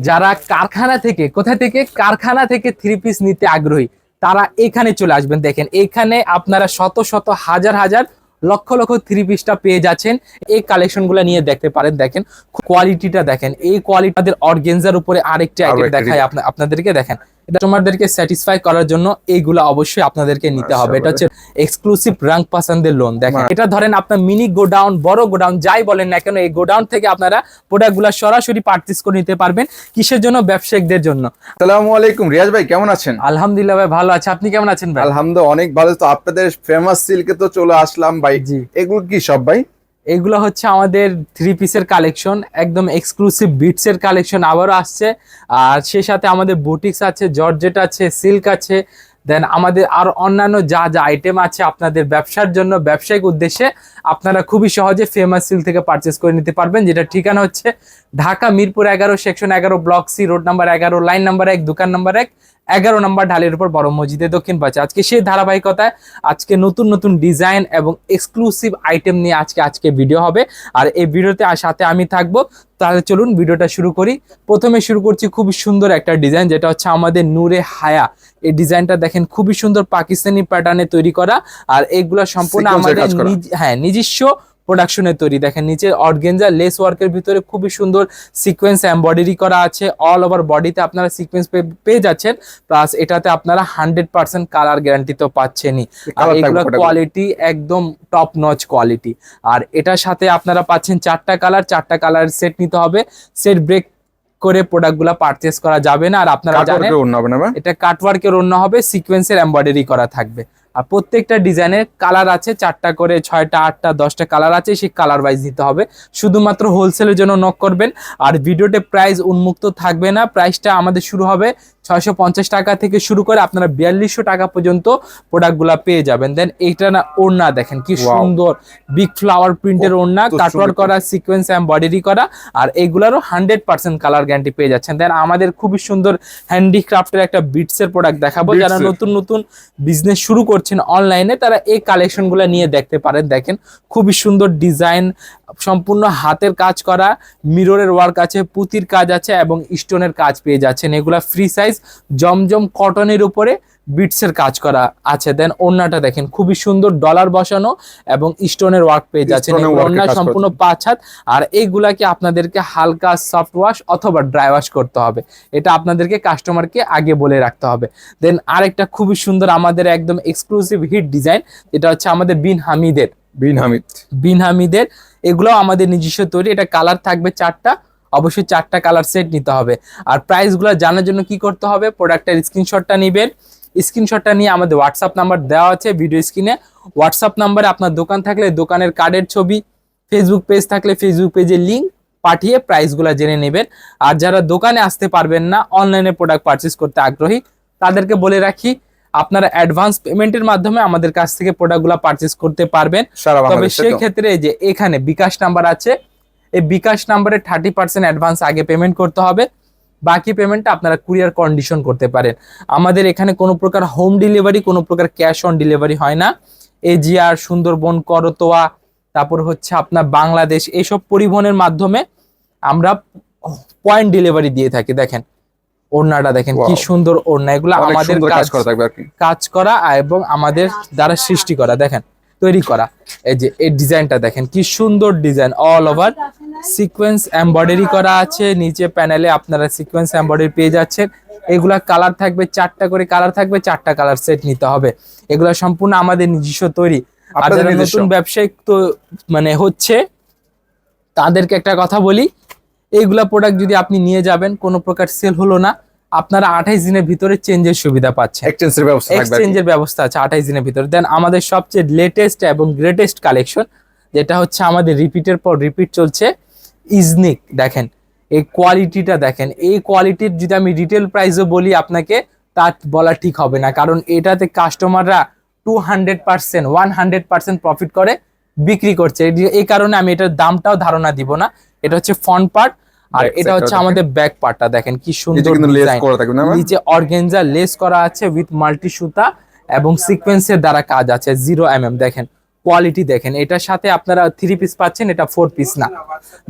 যারা কারখানা থেকে কোথা থেকে? কারখানা থেকে থ্রি পিস নিতে আগ্রহী তারা এখানে চলে আসবেন। দেখেন এখানে আপনারা শত শত হাজার হাজার লক্ষ লক্ষ থ্রি পিসটা পেয়ে যাচ্ছেন। এই কালেকশনগুলো নিয়ে দেখতে পারেন। দেখেন কোয়ালিটিটা দেখেন। এই কোয়ালিটি আমাদের অর্গেনজার উপরে আরেকটি আইটেম দেখায় আপনা- আপনাদেরকে। দেখেন এটা তোমাদেরকে স্যাটিসফাই করার জন্য এইগুলো অবশ্যই আপনাদেরকে নিতে হবে। এটা হচ্ছে এক্সক্লুসিভ রাং পাসান্দের লোন দেখেন। এটা ধরেন আপনার মিনি গোডাউন বড় গোডাউন যাই বলেন না কেন এই গোডাউন থেকে আপনারা প্রোডাক্টগুলো সরাসরি পারচেস করে নিতে পারবেন কিসের জন্য? ব্যবসায়িকদের জন্য। আসসালামু আলাইকুম রিয়াজ ভাই কেমন আছেন? আলহামদুলিল্লাহ ভাই ভালো আছে। আপনি কেমন আছেন ভাই? আলহামদুলিল্লাহ অনেক ভালো। তো আপনাদের ফেমাস সিল্কে তো চলে আসলাম ভাই। জি। এগুলো কি সব ভাই? এগুলো হচ্ছে আমাদের থ্রি পিসের কালেকশন একদম এক্সক্লুসিভ বিটসের কালেকশন আবারও আসছে। আর সে সাথে আমাদের বুটিক্স আছে জর্জেট আছে সিল্ক আছে দেন আমাদের আর অন্যান্য যা যা আইটেম আছে আপনাদের ব্যবসার জন্য, ব্যবসায়িক উদ্দেশ্যে আপনারা খুবই সহজে ফেমাস সিল থেকে পারচেস করে নিতে পারবেন যেটা ঠিকানা হচ্ছে ঢাকা মিরপুর এগারো সেকশন এগারো ব্লক সি রোড নাম্বার এগারো লাইন নাম্বার এক, দোকান নাম্বার এক এগারো নম্বর ঢালের উপর বড় মসজিদের দক্ষিণ পাশে। আজকে সেই ধারাবাহিকতায় আজকে নতুন নতুন ডিজাইন এবং এক্সক্লুসিভ আইটেম নিয়ে আজকে আজকে ভিডিও হবে। আর এই ভিডিওতে আর সাথে আমি থাকব। তাহলে চলুন ভিডিওটা শুরু করি। প্রথমে শুরু করছি খুবই সুন্দর একটা ডিজাইন যেটা হচ্ছে আমাদের নূরে হায়া। এই ডিজাইনটা দেখেন খুবই সুন্দর পাকিস্তানি প্যাটার্নে তৈরি করা। আর এগুলো সম্পূর্ণ আমাদের হ্যাঁ নিজস্ব প্রোডাকশনের তৈরি। দেখেন নিচে অর্গেঞ্জা লেস ওয়ার্কের ভিতরে খুবই সুন্দর সিকোয়েন্স এমব্রয়ডারি করা আছে। অল ওভার বডিতে আপনারা সিকোয়েন্স পেয়ে যাচ্ছেন প্লাস এটাতে আপনারা হান্ড্রেড পার্সেন্ট কালার গ্যারান্টি তো পাচ্ছেনই। আর Colour এগুলো কোয়ালিটি একদম টপ নচ কোয়ালিটি আর এটার সাথে আপনারা পাচ্ছেন চারটা কালার চারটা কালার সেট নিতে হবে। সেট ব্রেক করে প্রোডাক্টগুলো পারচেস করা যাবে না। আর আপনারা জানেন এটা কাটওয়ার্কের অন্য হবে সিকোয়েন্সের এমব্রয়ডারি করা থাকবে। আর প্রত্যেকটা ডিজাইনের কালার আছে, চারটা করে, ছয়টা, আটটা, দশটা কালার আছে, সেই কালার ওয়াইজ দিতে হবে। শুধুমাত্র হোলসেলের জন্য নক করবেন। আর ভিডিওতে প্রাইস উন্মুক্ত থাকবে না। প্রাইসটা আমাদের শুরু হবে ছয়শো পঞ্চাশ টাকা থেকে শুরু করে আপনারা বিয়াল্লিশশো টাকা পর্যন্ত প্রোডাক্টগুলা পেয়ে যাবেন। দেন এইটা না ওড়না দেখেন কি সুন্দর। বিগ ফ্লাওয়ার প্রিন্টের ওড়না কাটওয়ার করা সিকোয়েন্স এমব্রয়ডারি করা আর এইগুলারও হান্ড্রেড পার্সেন্ট কালার গ্যারান্টি পেয়ে যাচ্ছেন। দেন আমাদের খুবই সুন্দর হ্যান্ডিক্রাফটের একটা বিটসের প্রোডাক্ট দেখাবো। যারা নতুন নতুন বিজনেস শুরু করছেন অনলাইনে তারা এই কালেকশনগুলো নিয়ে দেখতে পারেন। দেখেন খুবই সুন্দর ডিজাইন সম্পূর্ণ হাতের কাজ করা মিররের ওয়ার্ক আছে পুতির কাজ আছে এবং স্টোনের কাজ পেয়ে যাচ্ছেন। এগুলা ফ্রি সাইজ জমজম কটনের উপরে বিটসের কাজ করা আছে। দেন ওড়নাটা দেখেন খুবই সুন্দর ডলার বসানো এবং স্টোনের ওয়ার্ক পেয়ে যাচ্ছেন। ওড়না সম্পূর্ণ পাঁচ হাত আর এইগুলাকে আপনাদেরকে হালকা সফট ওয়াশ অথবা ড্রাই ওয়াশ করতে হবে। এটা আপনাদেরকে কাস্টমারকে আগে বলে রাখতে হবে। দেন আরেকটা খুবই সুন্দর আমাদের একদম এক্সক্লুসিভ হিট ডিজাইন যেটা হচ্ছে আমাদের বিন হামিদের। বিন হামিদ। বিন হামিদের এগুলো আমাদের নিজস্ব তৈরি। এটা কালার থাকবে চারটা, অবশ্যই চারটা কালার সেট নিতে হবে। আর প্রাইসগুলো জানার জন্য কি করতে হবে? প্রোডাক্টের স্ক্রিনশটটা নেবেন। স্ক্রিনশটটা নিয়ে আমাদের হোয়াটসঅ্যাপ নাম্বার দেওয়া আছে ভিডিও স্ক্রিনে হোয়াটসঅ্যাপ নাম্বারে আপনার দোকান থাকলে দোকানের কার্ডের ছবি ফেসবুক পেজ থাকলে ফেসবুক পেজের লিঙ্ক পাঠিয়ে প্রাইসগুলো জেনে নেবেন। আর যারা দোকানে আসতে পারবেন না অনলাইনে প্রোডাক্ট পারচেস করতে আগ্রহী, তাদেরকে বলে রাখি আপনারা অ্যাডভান্স পেমেন্টের মাধ্যমে আমাদের কাছ থেকে প্রোডাক্টগুলো পারচেস করতে পারবেন। তবে বাংলাদেশে সেই ক্ষেত্রে যে এখানে বিকাশ নাম্বার আছে এই বিকাশ নাম্বারে থার্টি পার্সেন্ট অ্যাডভান্স আগে পেমেন্ট করতে হবে। বাকি পেমেন্টটা আপনারা কুরিয়ার কন্ডিশন করতে পারেন। আমাদের এখানে কোনো প্রকার হোম ডেলিভারি কোনো প্রকার ক্যাশ অন ডেলিভারি হয় না। এজিআর সুন্দরবন করতোয়া তারপর হচ্ছে আপনার বাংলাদেশ এইসব পরিবহনের মাধ্যমে আমরা পয়েন্ট ডেলিভারি দিয়ে থাকি দেখেন। ওড়নাটা দেখেন কি সুন্দর ওড়না। এগুলো আমাদের কাজ করা থাকবে আর কি। কাজ করা এবং আমাদের দ্বারা সৃষ্টি করা দেখেন তৈরি করা। এই যে এই ডিজাইনটা দেখেন কি সুন্দর design all over sequence embroidery করা আছে নিচে প্যানেলে আপনারা সিকোয়েন্স এমব্রয়ডারি পেয়ে যাচ্ছেন। এগুলা কালার থাকবে চারটা করে কালার থাকবে চারটা কালার সেট নিতে হবে। এগুলা সম্পূর্ণ আমাদের নিজস্ব তৈরি। আর যারা নতুন ব্যবসায়িক তো মানে হচ্ছে তাদেরকে একটা কথা বলি এইগুলা প্রোডাক্ট যদি আপনি নিয়ে যাবেন কোনো প্রকার সেল হলো না আপনারা আঠাইশ দিনের ভিতরে চেঞ্জের সুবিধা পাচ্ছেন। এক্সচেঞ্জের ব্যবস্থা। এক্সচেঞ্জের ব্যবস্থা আছে আঠাইশ দিনের ভিতরে। দেন আমাদের সবচেয়ে লেটেস্ট এবং গ্রেটেস্ট কালেকশন যেটা হচ্ছে আমাদের রিপিটের পর রিপিট চলছে ইজনিক দেখেন। এই কোয়ালিটিটা দেখেন। এই কোয়ালিটির যদি আমি রিটেল প্রাইসও বলি আপনাকে তা বলা ঠিক হবে না। কারণ এটাতে কাস্টমাররা two hundred percent one hundred percent profit করে বিক্রি করছে। এই কারণে আমি এটার দামটাও ধারণা দিব না। এটা হচ্ছে ফ্রন্ট পার্ট আর এটা হচ্ছে আমাদের ব্যাক পার্টটা দেখেন কি সুন্দর নিচে অর্গেনজা লেস করা আছে উইথ মাল্টি সুতা এবং সিকোয়েন্সের দ্বারা কাজ আছে জিরো এম এম দেখেন কোয়ালিটি দেখেন এটার সাথে আপনারা থ্রি পিস পাচ্ছেন এটা ফোর পিস না।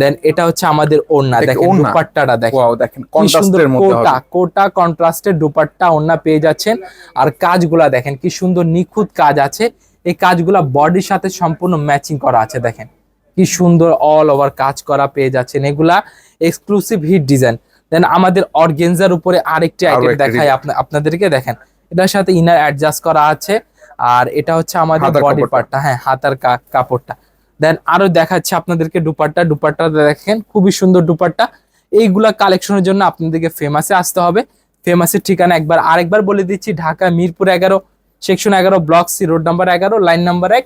দেন এটা হচ্ছে আমাদের ওড়না দেখেন? দুপাট্টাটা দেখেন। ওয়াও দেখেন সুন্দর কোটা কোটা কন্ট্রাস্টের দুপাট্টা ওড়না পেয়ে যাচ্ছেন। আর কাজগুলা দেখেন কি সুন্দর নিখুঁত কাজ আছে। এই কাজগুলা বডির সাথে সম্পূর্ণ ম্যাচিং করা আছে দেখেন। কি সুন্দর অল ওভার কাজ করা পেয়ে যাচ্ছেন। এগুলা এক্সক্লুসিভ হিট ডিজাইন দেন আমাদের অর্গেনজার উপরে আরেকটি আরও আইটেম দেখাই আপনা- আপনাদেরকে দেখেন। এটার সাথে ইনার অ্যাডজাস্ট করা আছে। আর এটা হচ্ছে আমাদের বডি। পার্টটা হ্যাঁ হাতার কাপড়টা। দেন আরও দেখাচ্ছে আপনাদেরকে দুপাট্টা। দুপাট্টা দেখেন খুবই সুন্দর দুপাট্টা। এইগুলা কালেকশনের জন্য আপনাদেরকে ফেমাসে আসতে হবে। ফেমাসের ঠিকানা একবার আরেকবার বলে দিচ্ছি ঢাকা মিরপুর এগারো সেকশন এগারো ব্লক সি রোড নাম্বার এগারো লাইন নাম্বার এক।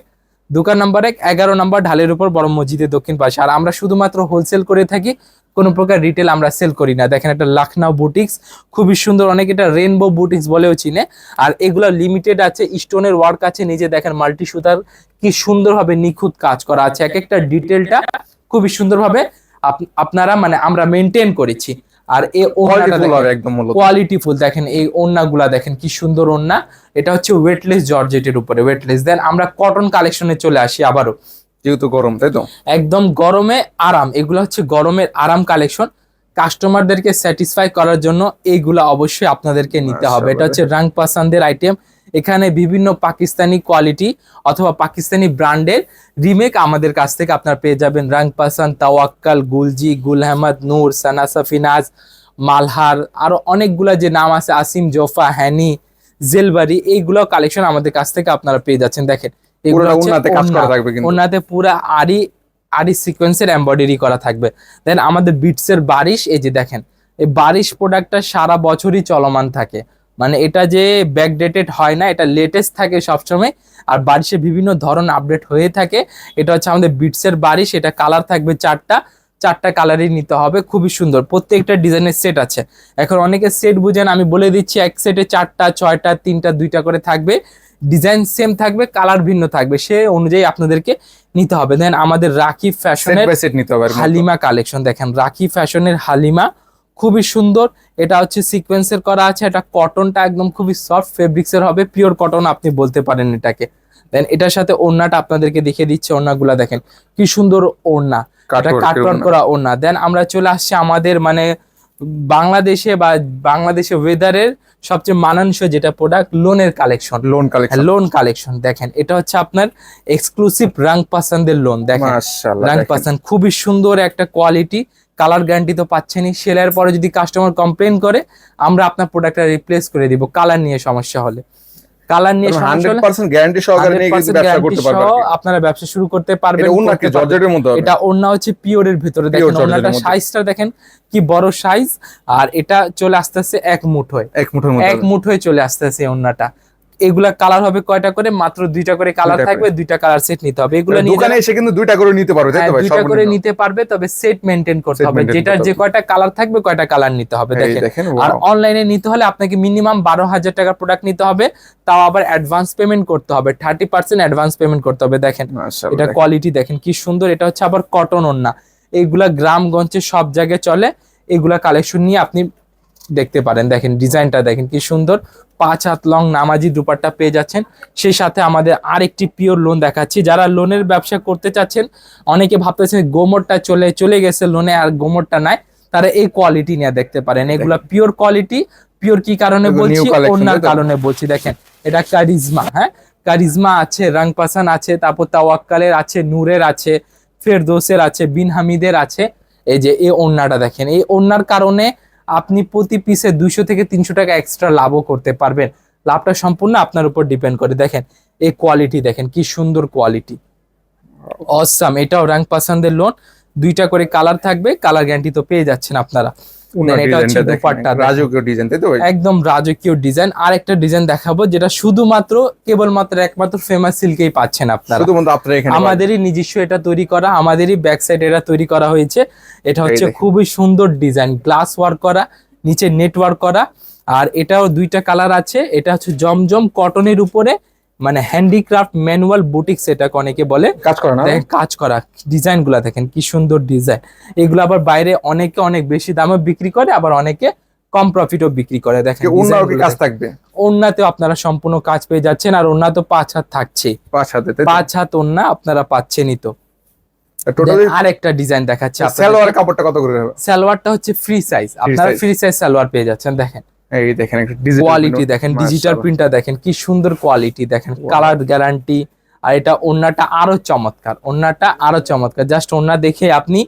দোকান নাম্বার এক এগারো নাম্বার ঢালের উপর বড় মসজিদের দক্ষিণ পাশে। আর আমরা শুধুমাত্র হোলসেল করে থাকি, কোনো প্রকার রিটেল আমরা সেল করি না। দেখেন একটা লখনৌ বুটিক্স খুবই সুন্দর, অনেক এটা রেনবো বুটিক্স বলেও চিনে। আর এগুলো লিমিটেড আছে স্টোনের ওয়ার্ক আছে, নিজে দেখেন মাল্টি সুতার কি সুন্দরভাবে নিখুঁত কাজ করা আছে। এক একটা ডিটেলটা খুবই সুন্দরভাবে আপ- আপনারা মানে আমরা মেনটেন করেছি। আর এই একদম কোয়ালিটি ফুল। দেখেন এই ওন্নাগুলা দেখেন কি সুন্দর ওড়না। এটা হচ্ছে ওয়েটলেস জর্জেটের উপরে ওয়েটলেস দেন আমরা কটন কালেকশনে চলে আসি আবারও। যেহেতু গরম তাই তো? একদম গরমে আরাম। এগুলো হচ্ছে গরমের আরাম কালেকশন কাস্টমারদেরকে স্যাটিসফাই করার জন্য এইগুলা অবশ্যই আপনাদেরকে নিতে হবে। এটা হচ্ছে রাং পাসান্দের আইটেম এখানে বিভিন্ন পাকিস্তানি কোয়ালিটি অথবা পাকিস্তানি ব্র্যান্ডের রিমেক আমাদের কাছ থেকে আপনারা পেয়ে যাবেন। রাং পাসান তাওয়াক্কাল গুলজি গুল আহমদ নূর সানা সাফিনাজ মালহার আরও অনেকগুলা যে নাম আছে আসিম জোফা হ্যানি জেলবারি এইগুলো কালেকশন আমাদের কাছ থেকে আপনারা পেয়ে যাচ্ছেন। দেখেন ওনাতে পুরা আড়ি আড়ি সিকোয়েন্সের এমব্রয়ডারি করা থাকবে। দেন আমাদের বিটসের বারিশ এই যে দেখেন এই বারিশ প্রোডাক্টটা সারা বছরই চলমান থাকে। মানে এটা যে ব্যাকডেটেড হয় না এটা লেটেস্ট থাকে সবসময়। আর বারিশে বিভিন্ন ধরন আপডেট হয়ে থাকে। এটা হচ্ছে আমাদের বিটসের বারিশ এটা কালার থাকবে চারটা। চারটা কালারই নিতে হবে খুবই সুন্দর। প্রত্যেকটা ডিজাইনের সেট আছে। এখন অনেকে সেট বুঝেন আমি বলে দিচ্ছি এক সেটে চারটা ছয়টা তিনটা দুইটা করে থাকবে। ডিজাইন সেম থাকবে কালার ভিন্ন থাকবে। সে অনুযায়ী আপনাদেরকে নিতে হবে। দেন আমাদের রাখি ফ্যাশনের সেট নিতে হবে হালিমা কালেকশন দেখেন রাখি ফ্যাশনের হালিমা খুবই সুন্দর। এটা হচ্ছে সিকোয়েন্সের করা আছে। এটা কটনটা একদম খুবই সফট ফেব্রিক্সের হবে। পিওর কটন আপনি বলতে পারেন এটাকে। দেন এটার সাথে ওড়নাটা আপনাদেরকে দেখিয়ে দিচ্ছে। ওড়নাগুলা দেখেন কি সুন্দর ওড়না। এটা ওড়না। করা ওড়না। দেন আমরা চলে আসছি আমাদের মানে বাংলাদেশে বা বাংলাদেশে ওয়েদারের সবচেয়ে মানানসই যেটা প্রোডাক্ট লোনের collection lawn collection lawn collection দেখেন এটা হচ্ছে আপনার এক্সক্লুসিভ রাং পাসান্দের লোন দেখেন। রাং। পাসান খুবই সুন্দর একটা কোয়ালিটি কালার গ্যারান্টি তো পাচ্ছেনই। সেলাইয়ের পরে যদি কাস্টমার কমপ্লেন করে আমরা আপনার প্রোডাক্টটা রিপ্লেস করে দিব। কালার নিয়ে সমস্যা হলে। কালার নিয়ে সমস্যা হান্ড্রেড হলে পার্সেন্ট গ্যারান্টি সহকারে নিয়ে কিন্তু ব্যবসা করতে পারবে সহ আর কি। আপনারা ব্যবসা শুরু করতে পারবেন এটা ওড়না কি? জর্জেটের মধ্যে এটা ওড়না হচ্ছে পিওরের ভিতরে। দেখেন। সাইজটা দেখেন কি বড় সাইজ আর এটা চলে আসতে আসতে এক মুঠোয়। এক মুঠোর মধ্যে এক হবে। মুঠোয় চলে আসতে আসতে ওড়নাটা। এগুলা কালার হবে কয়টা করে? মাত্র দুইটা করে কালার থাকবে দুইটা কালার সেট নিতে হবে। এগুলো মানে দোকানে এসে কিন্তু দুইটা করে নিতে পারবে তাই হ্যাঁ, তো ভাই? দুইটা করে নিতে পারবে তবে সেট মেনটেন করতে হবে। যেটার যে কয়টা কালার থাকবে কয়টা কালার নিতে হবে দেখেন। আর অনলাইনে নিতে হলে আপনাকে মিনিমাম বারো হাজার টাকার প্রোডাক্ট নিতে হবে। তাও আবার অ্যাডভান্স পেমেন্ট করতে হবে। থার্টি পার্সেন্ট অ্যাডভান্স পেমেন্ট করতে হবে দেখেন। এটা কোয়ালিটি দেখেন কি সুন্দর। এটা হচ্ছে আবার কটন ওন্না এইগুলা গ্রামগঞ্জে সব জায়গায় চলে। এগুলা কালেকশন নিয়ে আপনি দেখতে পারেন। দেখেন ডিজাইনটা দেখেন কি সুন্দর। পাঁচ হাত লং নামাজি দুপাট্টা পেয়ে যাচ্ছেন। সেই সাথে আমাদের আরেকটি পিওর লোন দেখাচ্ছি। যারা লোনের ব্যবসা করতে চাচ্ছেন অনেকে ভাবতেছেন গোমরটা চলে চলে গেছে লোনে আর গোমরটা নাই। তারা এই কোয়ালিটি নিয়ে দেখতে পারেন। এগুলা পিওর কোয়ালিটি পিওর কি কারণে বলছি? তো? কারণে বলছি। দেখেন এটা কারিজমা হ্যাঁ? কারিজমা আছে রাং পাসান আছে তারপর তাওয়াক্কালের আছে নূরের আছে ফেরদোসের আছে বিন হামিদের আছে। এই যে এই ওন্নাটা দেখেন। এই ওন্নার কারণে আপনি প্রতি পিসে দুইশো থেকে তিনশো টাকা এক্সট্রা লাভও করতে পারবেন। লাভটা সম্পূর্ণ আপনার উপর ডিপেন্ড করে। দেখেন, এই কোয়ালিটি দেখেন, কি সুন্দর কোয়ালিটি অসাম এটাও র্যাঙ্ক পাসানদের লোন দুইটা করে কালার থাকবে কালার গ্যারান্টি তো পেয়ে যাচ্ছেন আপনারা। এটা হচ্ছে দুপাট্টা। রাজকীয় ডিজাইন তাই তো একদম রাজকীয় ডিজাইন আর একটা ডিজাইন দেখাবো যেটা শুধুমাত্র কেবলমাত্র একমাত্র ফেমাস সিল্কেই পাচ্ছেন আপনারা। শুধুমাত্র আপনারা এখানে আমাদেরই নিজস্ব এটা তৈরি করা আমাদেরই ব্যাক সাইড এটা তৈরি করা হয়েছে। এটা হচ্ছে খুবই সুন্দর ডিজাইন গ্লাস ওয়ার্ক করা নিচে নেটওয়ার্ক করা। আর এটাও দুইটা কালার আছে এটা হচ্ছে জমজম কটনের উপরে মানে হ্যান্ডিক্রাফট ম্যানুয়াল বুটিক্স এটা অনেকে বলে। কাজ করে না? কাজ করা ডিজাইনগুলা দেখেন কি সুন্দর ডিজাইন। এগুলো আবার বাইরে অনেকে অনেক বেশি দামে বিক্রি করে আবার অনেকে কম প্রফিটও বিক্রি করে। দেখেন কাজ থাকবে? দেখেন। আপনারা সম্পূর্ণ কাজ পেয়ে যাচ্ছেন আর ওন্না তো পাঁচ হাত থাকছে। পাঁচ হাতে পাঁচ হাত ওন্না আপনারা পাচ্ছেনই তো। টোটালি আর একটা ডিজাইন দেখাচ্ছে সালোয়ার কাপড়টা কত করে সালোয়ারটা হচ্ছে ফ্রি সাইজ আপনারা ফ্রি সাইজ সালোয়ার পেয়ে যাচ্ছেন দেখেন। এই দেখেন একটা কোয়ালিটি দেখেন ডিজিটাল প্রিন্টটা দেখেন কি সুন্দর কোয়ালিটি দেখেন কালার গ্যারান্টি আর এটা ওন্নাটা আরও চমৎকার ওন্নাটা আরও চমৎকার জাস্ট ওন্না দেখে আপনি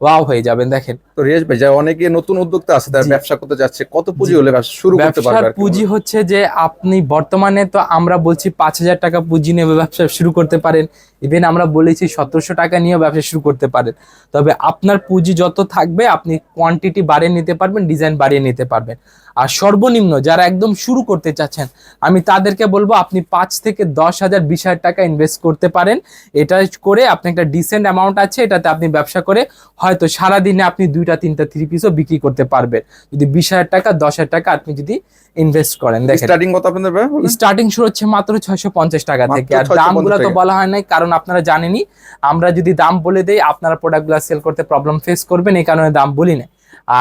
ওয়াও হয়ে যাবেন দেখেন। তো রিয়াজ ভাই যা অনেকে নতুন উদ্যোক্তা আছে তারা ব্যবসা করতে যাচ্ছে কত পুঁজি হলে শুরু করতে পারবে কি পুঁজি হচ্ছে যে আপনি বর্তমানে তো আমরা বলছি পাঁচ হাজার টাকা পুঁজি নিয়ে ব্যবসা শুরু করতে পারেন ইভেন আমরা বলেছি সতেরোশো টাকা নিয়েও ব্যবসা শুরু করতে পারেন। তবে আপনার পুঁজি যত থাকবে আপনি কোয়ান্টিটি বাড়িয়ে নিতে পারবেন ডিজাইন বাড়িয়ে নিতে পারবেন। আর সর্বনিম্ন যারা একদম শুরু করতে চাচ্ছেন আমি তাদেরকে বলব আপনি পাঁচ থেকে দশ হাজার বিশ হাজার টাকা ইনভেস্ট করতে পারেন। এটা করে আপনি একটা ডিসেন্ট অ্যামাউন্ট আছে এটাতে আপনি ব্যবসা করে হয়তো সারাদিনে আপনি দুইটা তিনটা থ্রি পিসও বিক্রি করতে পারবেন। যদি বিশ হাজার টাকা দশ হাজার টাকা আপনি যদি ইনভেস্ট করেন দেখেন। স্টার্টিং কত আপনাদের স্টার্টিং শুরু হচ্ছে মাত্র ছয়শো পঞ্চাশ টাকা থেকে। আর 650 দামগুলো তো বলা হয় নাই কারণ আপনারা জানেনই আমরা যদি দাম বলে দেই আপনারা প্রোডাক্টগুলো সেল করতে প্রবলেম ফেস করবেন এই কারণে দাম বলি না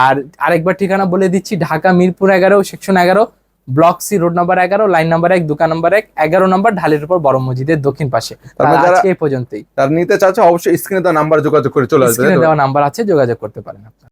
আর আরেকবার ঠিকানা বলে দিচ্ছি ঢাকা মিরপুর এগারো সেকশন এগারো ব্লক সি রোড নাম্বার এগারো লাইন নাম্বার এক দোকান নাম্বার এক এগারো নাম্বার ঢালের উপর বড় মসজিদের দক্ষিণ পাশে। মানে আজকে এই পর্যন্তই। তার নিতে চাচ্ছে অবশ্যই স্ক্রিনে তার নাম্বার যোগাযোগ করে চলে আসবে। দেওয়া নাম্বার আছে যোগাযোগ করতে পারেন আপনারা।